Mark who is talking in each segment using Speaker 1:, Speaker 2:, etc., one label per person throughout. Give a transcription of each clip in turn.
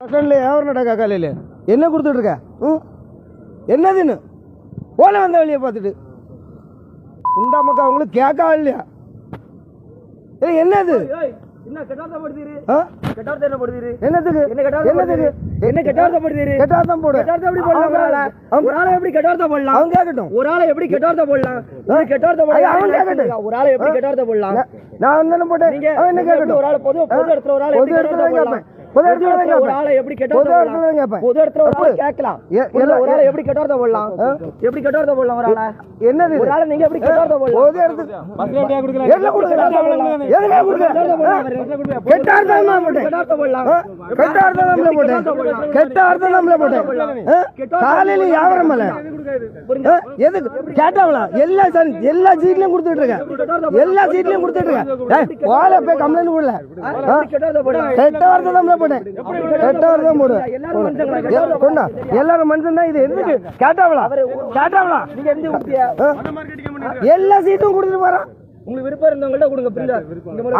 Speaker 1: பசங்களே வியாபாரம் நடக்கா காலையில்? என்ன கொடுத்துட்டு இருக்க? ம்? என்னதுன்னு? போல வந்த வழியை பார்த்துட்டு. உண்டா மக்கா அவங்களுக்கு கேட்கா இல்லையா? ஏய் என்னது?
Speaker 2: போடலாம்
Speaker 1: நான்- நான்
Speaker 2: பொது இடத்துல ஒரு ஆளை எப்படி.
Speaker 1: பொது கேட்பேன். பொது
Speaker 2: ஒரு ஆளை. கேட்கலாம். ஒரு ஆளை எப்படி கெட்டார்த்த போடலாம்? எப்படி கெட்டார்த்த போடலாம் ஒரு ஆளை?
Speaker 1: என்னது?
Speaker 2: ஒரு ஆளை நீங்க எப்படி கெட்டார்த்த போடலாம்?
Speaker 1: பொது? கெட்ட அர்த்தம் தான் போட்டேன்.
Speaker 2: கெட்டார்த்த போடலாம்?
Speaker 1: ஆ? கெட்ட அர்த்தம் நம்மள போட்டேன். கெட்ட அர்த்தம் நம்மள போட்டேன். ஆ? காலையில ஆ? எதுக்கு? கேட்டாங்களா எல்லா சன் எல்லா சீட்லயும் கொடுத்துட்டு இருக்கேன். எல்லா சீட்லயும் கொடுத்துட்டு இருக்கேன். ஏய், போல போய் கம்ப்ளைண்ட்
Speaker 2: போடலாம்?
Speaker 1: கெட்ட வார்த்தை நம்மள போட்டேன் வார்த்தை தான் போடுவேன் கொண்டா. எல்லாரும் மனுஷன் தான் இது. எதுக்கு? கேட்டாவளா கேட்டாவளா சீட்டும் கொடுத்துட்டு போறான்.
Speaker 2: உங்களுக்கு விருப்பம் இருந்தவங்கள்ட்ட கொடுங்க பாருங்க.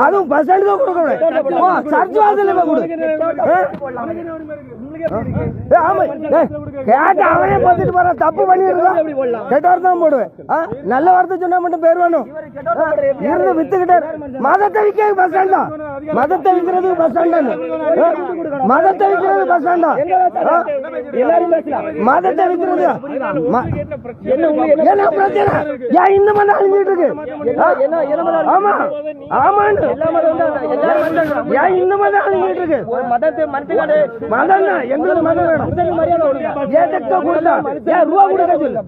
Speaker 1: அதுவும் பஸ் ஸ்டாண்டு தான் கொடுக்கணும். சர்ச் வாசல்ல போய் கொடு ஆ? ஏய், ஆமா. கேட்ட அவனே பார்த்துட்டு போறான் தப்பு பண்ணிருக்கான்
Speaker 2: எப்படி போடலாம்.
Speaker 1: கெட்ட வார்த்தை தான் போடுவேன். ஆ? நல்ல வார்த்தை சொன்னா மட்டும் பேர் வேணும். இருந்து வித்துக்கிட்டாரு. மதத்தை விற்க பஸ் ஸ்டாண்டா மதத்தை விற்கிறது பஸ் ஸ்டாண்டா மதத்தை விற்கிறது பஸ் ஸ்டாண்டா
Speaker 2: எல்லாரும் பேசலாம்.
Speaker 1: மதத்தை விற்கிறது.
Speaker 2: என்ன
Speaker 1: பிரச்சனை? ஏன் இந்த அழிஞ்சிட்டு இருக்கு? ஆமா ஆமான்னு
Speaker 2: எல்லா மதம் தான்
Speaker 1: ஏன் இந்த மதம் அழிஞ்சிட்டு இருக்கு.
Speaker 2: ஒரு மதத்தை மனுஷங்க
Speaker 1: மதம் தான் எங்களுக்கு மதம் வேணும்.
Speaker 2: மரியாதை கொடுங்க.
Speaker 1: ஏதோ கொடுத்தா? ஏன் ரூபா கொடுக்க சொல்லு.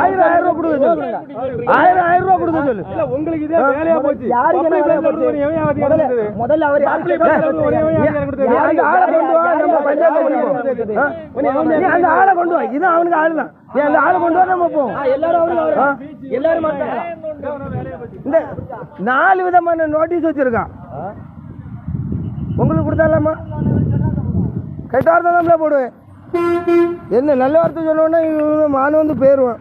Speaker 1: ஆயிரம் ஆயிரம் ரூபா கொடுக்க சொல்லு. ஆயிரம் ஆயிரம் ரூபா கொடுக்க சொல்லு.
Speaker 3: உங்களுக்கு இதே வேலையா போச்சு.
Speaker 2: யாருக்கு? முதல்ல அவர்
Speaker 1: அந்த ஆளை கொண்டு வா. இது அவனுக்கு ஆளு தான் நீ அந்த ஆளை கொண்டு வா நம்ம போவோம்.
Speaker 2: எல்லாரும். எல்லாரும்
Speaker 1: இந்த நாலு விதமான நோட்டீஸ் வச்சிருக்கான். உங்களுக்கு கொடுத்தாலாமா? கெட்ட வார்த்தை தான் போடுவேன். என்ன நல்ல வார்த்தை சொன்னோன்னா மானு வந்து போயிடுவேன்